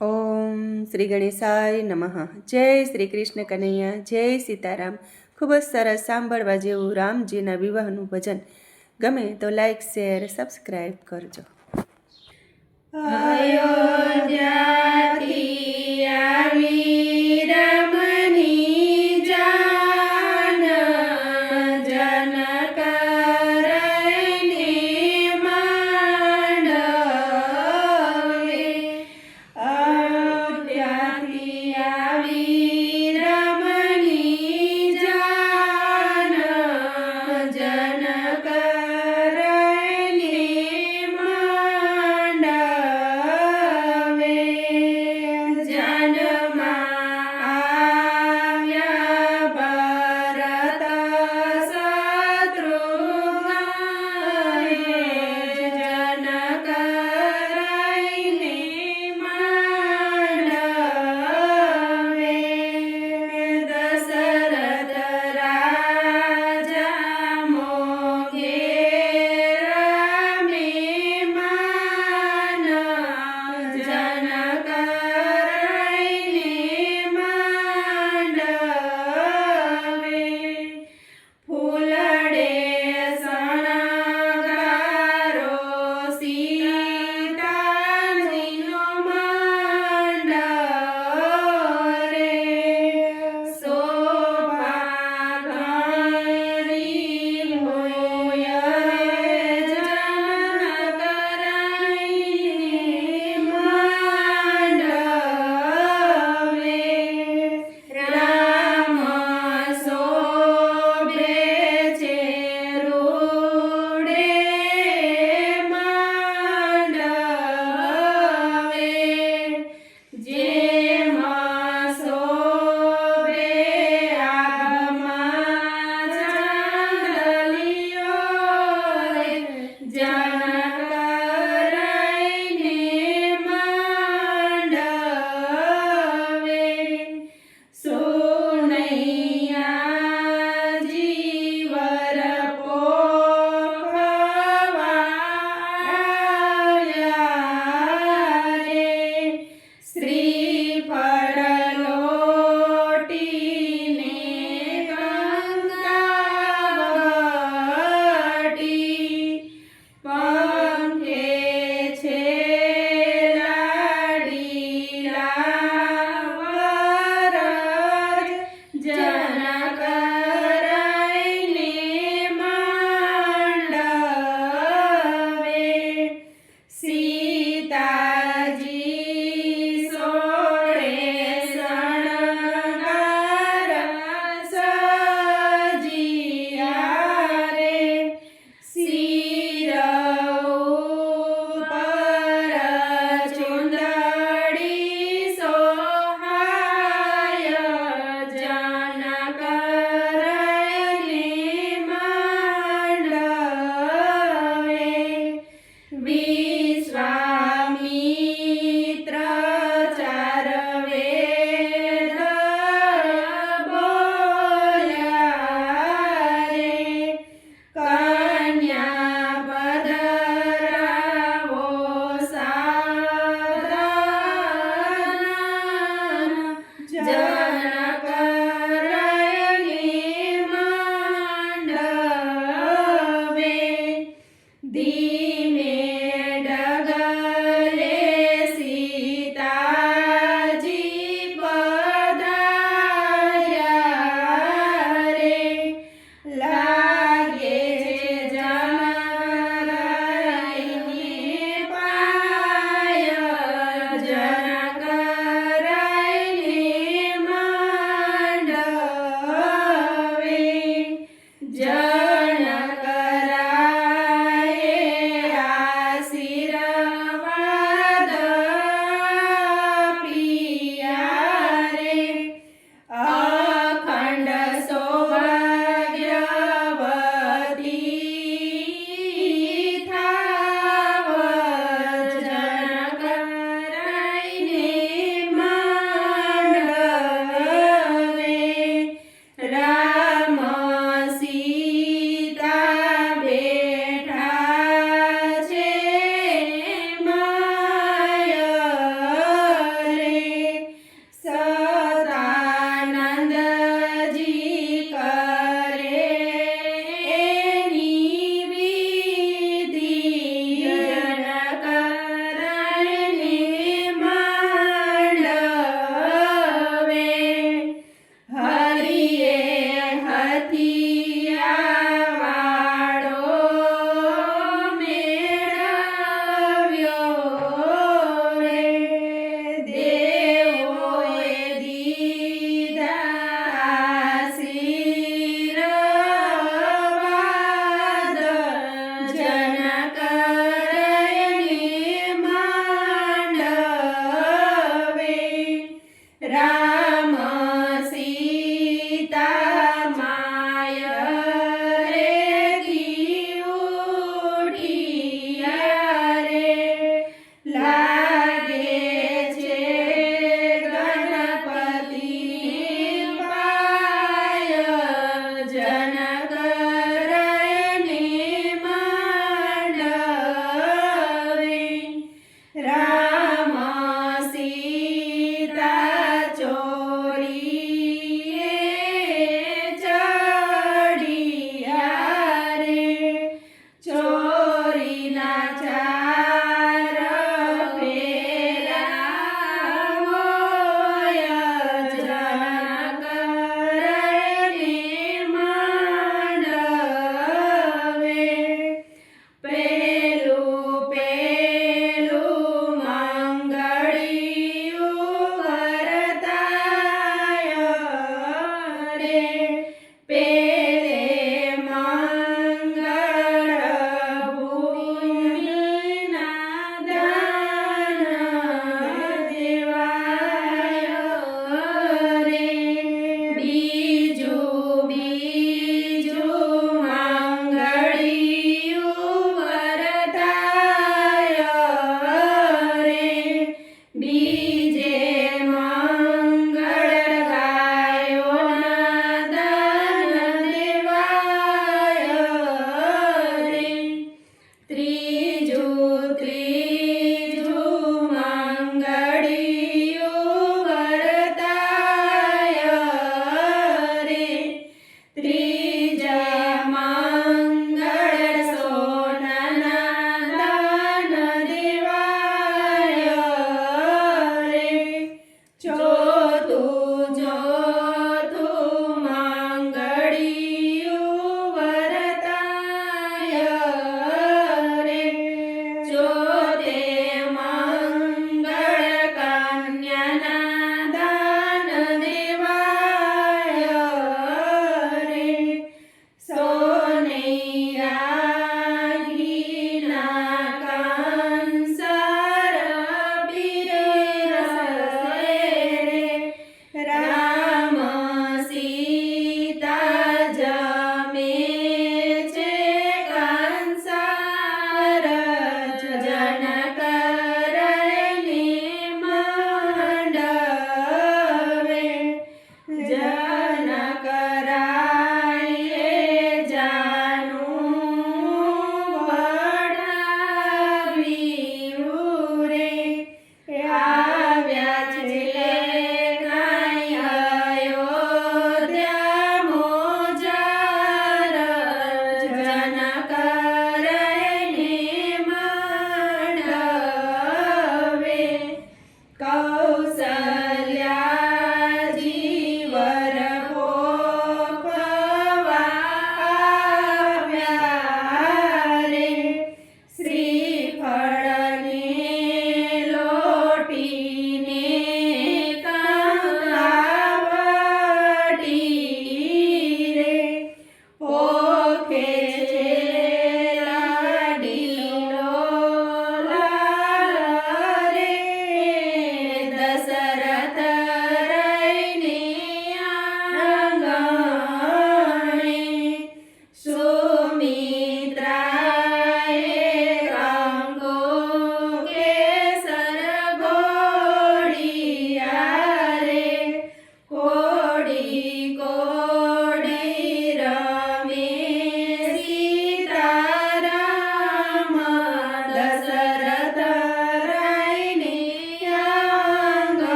ઓમ શ્રી ગણેશાય નમઃ. જય શ્રી કૃષ્ણ કનૈયા. જય સીતારામ. ખૂબ જ સરસ સાંભળવા જેવું રામજીના વિવાહનું ભજન. ગમે તો લાઈક શેર સબસ્ક્રાઈબ કરજો. અયોધ્યા